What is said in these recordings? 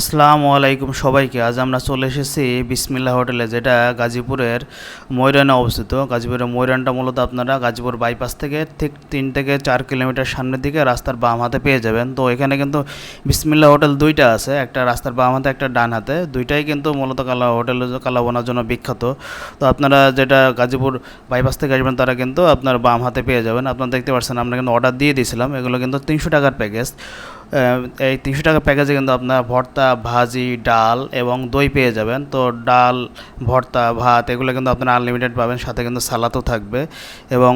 আসসালামু আলাইকুম সবাইকে, আজ আমরা চলে এসেছি বিসমিল্লা হোটেলে, যেটা গাজীপুরের ময়রানে অবস্থিত। গাজীপুরের ময়রানটা মূলত আপনারা গাজীপুর বাইপাস থেকে ঠিক তিন থেকে চার কিলোমিটার সামনের দিকে রাস্তার বাম হাতে পেয়ে যাবেন। তো এখানে কিন্তু বিসমিল্লা হোটেল দুইটা আছে, একটা রাস্তার বাম হাতে, একটা ডান হাতে। দুইটাই কিন্তু মূলত কালা হোটেল কালাবোনার জন্য বিখ্যাত। তো আপনারা যেটা গাজীপুর বাইপাস থেকে আসবেন, তারা কিন্তু আপনার বাম হাতে পেয়ে যাবেন। আপনারা দেখতে পাচ্ছেন, আমরা কিন্তু অর্ডার দিয়ে দিয়েছিলাম। এগুলো কিন্তু তিনশো টাকার প্যাকেজ এই তিনশো টাকার প্যাকেজে কিন্তু আপনার ভর্তা, ভাজি, ডাল এবং দই পেয়ে যাবেন। তো ডাল, ভর্তা, ভাত এগুলো কিন্তু আপনার আনলিমিটেড পাবেন, সাথে কিন্তু সালাদও থাকবে এবং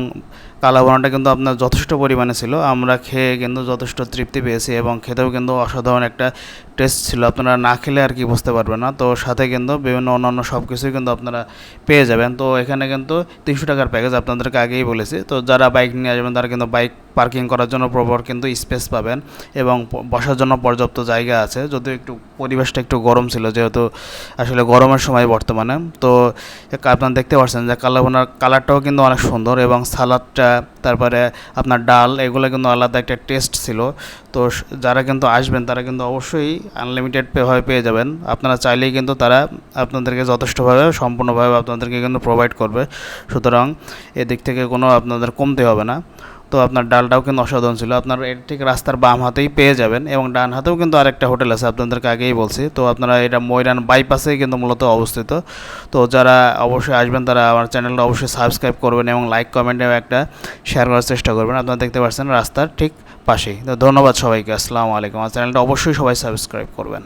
কালা বোনাটা কিন্তু আপনার যথেষ্ট পরিমাণে ছিল। আমরা খেয়ে কিন্তু যথেষ্ট তৃপ্তি পেয়েছি এবং খেতেও কিন্তু অসাধারণ একটা টেস্ট ছিল। আপনারা না খেলে আর কি বুঝতে পারবেন না। তো সাথে কিন্তু বিভিন্ন অন্যান্য সব কিছুই কিন্তু আপনারা পেয়ে যাবেন। তো এখানে কিন্তু তিনশো টাকার প্যাকেজ আপনাদেরকে আগেই বলেছি। তো যারা বাইক নিয়ে আসবেন, তারা কিন্তু বাইক পার্কিং করার জন্য প্রপার কিন্তু স্পেস পাবেন এবং বসার জন্য পর্যাপ্ত জায়গা আছে। যদিও একটু পরিবেশটা একটু গরম ছিল, যেহেতু আসলে গরমের সময় বর্তমানে। তো আপনারা দেখতে পাচ্ছেন যে কালাবোনার কালারটাও কিন্তু অনেক সুন্দর এবং সালাদটা, তারপরে আপনার ডাল, এগুলো কিন্তু আলাদা একটা টেস্ট ছিল। তো যারা কিন্তু আসবেন, তারা কিন্তু অবশ্যই আনলিমিটেড ভাবে পেয়ে যাবেন। আপনারা চাইলেই কিন্তু তারা আপনাদেরকে যথেষ্টভাবে, সম্পূর্ণভাবে আপনাদেরকে কিন্তু প্রোভাইড করবে। সুতরাং এদিক থেকে কোনো আপনাদের কমতে হবে না। তো আপনার ডালটাও কিন্তু অসাধারণ ছিল। আপনার এর ঠিক রাস্তার বাম হাতেই পেয়ে যাবেন এবং ডান হাতেও কিন্তু আরেকটা হোটেল আছে, আপনাদেরকে আগেই বলছি। তো আপনারা এটা ময়রান বাইপাসেই কিন্তু মূলত অবস্থিত। তো যারা অবশ্যই আসবেন, তারা আমার চ্যানেলটা অবশ্যই সাবস্ক্রাইব করবেন এবং লাইক কমেন্টেও একটা শেয়ার করার চেষ্টা করবেন। আপনারা দেখতে পাচ্ছেন রাস্তার ঠিক পাশেই। তো ধন্যবাদ সবাইকে। আসসালামু আলাইকুম। আমার চ্যানেলটা অবশ্যই সবাই সাবস্ক্রাইব করবেন।